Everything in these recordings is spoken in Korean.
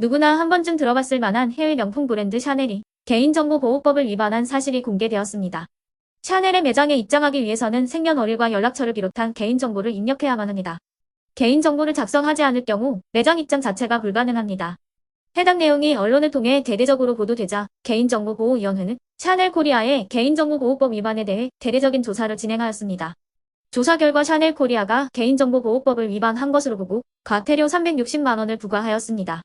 누구나 한 번쯤 들어봤을 만한 해외 명품 브랜드 샤넬이 개인정보 보호법을 위반한 사실이 공개되었습니다. 샤넬의 매장에 입장하기 위해서는 생년월일과 연락처를 비롯한 개인정보를 입력해야만 합니다. 개인정보를 작성하지 않을 경우 매장 입장 자체가 불가능합니다. 해당 내용이 언론을 통해 대대적으로 보도되자 개인정보보호위원회는 샤넬 코리아의 개인정보보호법 위반에 대해 대대적인 조사를 진행하였습니다. 조사 결과 샤넬 코리아가 개인정보보호법을 위반한 것으로 보고 과태료 360만 원을 부과하였습니다.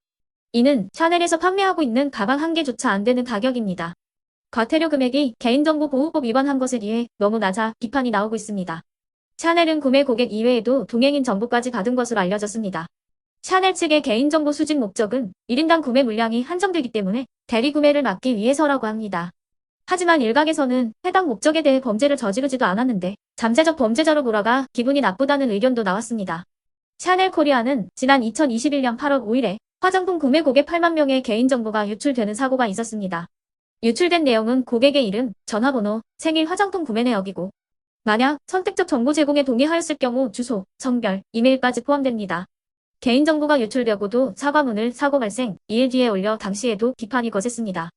이는 샤넬에서 판매하고 있는 가방 한 개조차 안 되는 가격입니다. 과태료 금액이 개인정보 보호법 위반한 것에 비해 너무 낮아 비판이 나오고 있습니다. 샤넬은 구매 고객 이외에도 동행인 정보까지 받은 것으로 알려졌습니다. 샤넬 측의 개인정보 수집 목적은 1인당 구매 물량이 한정되기 때문에 대리 구매를 막기 위해서라고 합니다. 하지만 일각에서는 해당 목적에 대해 범죄를 저지르지도 않았는데 잠재적 범죄자로 몰아가 기분이 나쁘다는 의견도 나왔습니다. 샤넬 코리아는 지난 2021년 8월 5일에 화장품 구매 고객 8만 명의 개인정보가 유출되는 사고가 있었습니다. 유출된 내용은 고객의 이름, 전화번호, 생일 화장품 구매 내역이고 만약 선택적 정보 제공에 동의하였을 경우 주소, 성별, 이메일까지 포함됩니다. 개인정보가 유출되고도 사과문을 사고 발생 2일 뒤에 올려 당시에도 비판이 거셌습니다.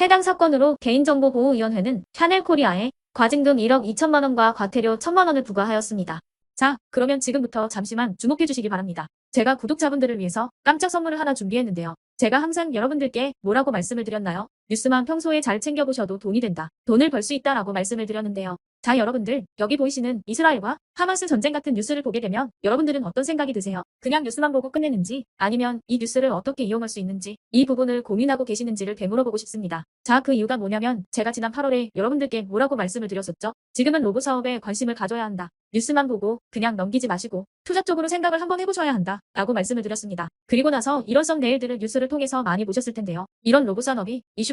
해당 사건으로 개인정보보호위원회는 샤넬 코리아에 과징금 1억 2천만 원과 과태료 1천만 원을 부과하였습니다. 자, 그러면 지금부터 잠시만 주목해 주시기 바랍니다. 제가 구독자분들을 위해서 깜짝 선물을 하나 준비했는데요. 제가 항상 여러분들께 뭐라고 말씀을 드렸나요? 뉴스만 평소에 잘 챙겨보셔도 돈이 된다. 돈을 벌 수 있다라고 말씀을 드렸는데요. 자, 여러분들, 여기 보이시는 이스라엘과 하마스 전쟁 같은 뉴스를 보게 되면 여러분들은 어떤 생각이 드세요? 그냥 뉴스만 보고 끝내는지 아니면 이 뉴스를 어떻게 이용할 수 있는지 이 부분을 고민하고 계시는지를 되물어보고 싶습니다. 자, 그 이유가 뭐냐면 제가 지난 8월에 여러분들께 뭐라고 말씀을 드렸었죠? 지금은 로봇 사업에 관심을 가져야 한다. 뉴스만 보고 그냥 넘기지 마시고 투자 쪽으로 생각을 한번 해보셔야 한다. 라고 말씀을 드렸습니다. 그리고 나서 이런 썸 네일들을 뉴스를 통해서 많이 보셨을 텐데요. 이런 로봇 산업이 이슈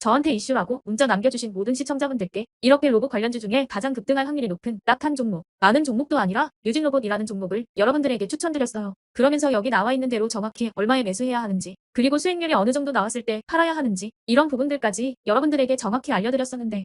저한테 이슈라고 문자 남겨주신 모든 시청자분들께 이렇게 로봇 관련주 중에 가장 급등할 확률이 높은 딱 한 종목, 많은 종목도 아니라 유진로봇이라는 종목을 여러분들에게 추천드렸어요. 그러면서 여기 나와 있는 대로 정확히 얼마에 매수해야 하는지, 그리고 수익률이 어느 정도 나왔을 때 팔아야 하는지, 이런 부분들까지 여러분들에게 정확히 알려드렸었는데,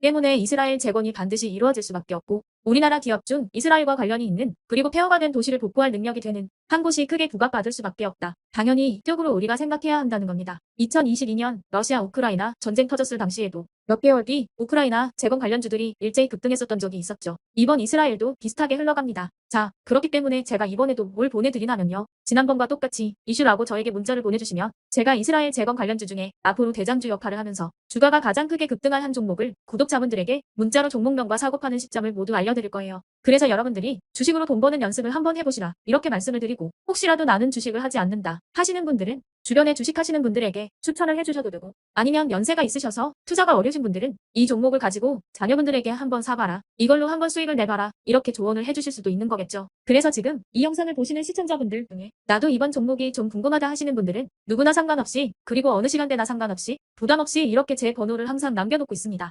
때문에 이스라엘 재건이 반드시 이루어질 수밖에 없고 우리나라 기업 중 이스라엘과 관련이 있는 그리고 폐허가 된 도시를 복구할 능력이 되는 한 곳이 크게 부각받을 수밖에 없다. 당연히 이쪽으로 우리가 생각해야 한다는 겁니다. 2022년 러시아 우크라이나 전쟁 터졌을 당시에도 몇 개월 뒤 우크라이나 재건 관련주들이 일제히 급등했었던 적이 있었죠. 이번 이스라엘도 비슷하게 흘러갑니다. 자, 그렇기 때문에 제가 이번에도 뭘 보내드리냐면요. 지난번과 똑같이 이슈라고 저에게 문자를 보내주시면 제가 이스라엘 재건 관련주 중에 앞으로 대장주 역할을 하면서 주가가 가장 크게 급등할 한 종목을 구독자분들에게 문자로 종목명과 사고 파는 시점을 모두 알려드릴 거예요. 그래서 여러분들이 주식으로 돈 버는 연습을 한번 해보시라 이렇게 말씀을 드리고 혹시라도 나는 주식을 하지 않는다 하시는 분들은 주변에 주식하시는 분들에게 추천을 해주셔도 되고 아니면 연세가 있으셔서 투자가 어려우신 분들은 이 종목을 가지고 자녀분들에게 한번 사봐라 이걸로 한번 수익을 내봐라 이렇게 조언을 해주실 수도 있는 거겠죠. 그래서 지금 이 영상을 보시는 시청자분들 중에 나도 이번 종목이 좀 궁금하다 하시는 분들은 누구나 상관없이 그리고 어느 시간대나 상관없이 부담 없이 이렇게 제 번호를 항상 남겨놓고 있습니다.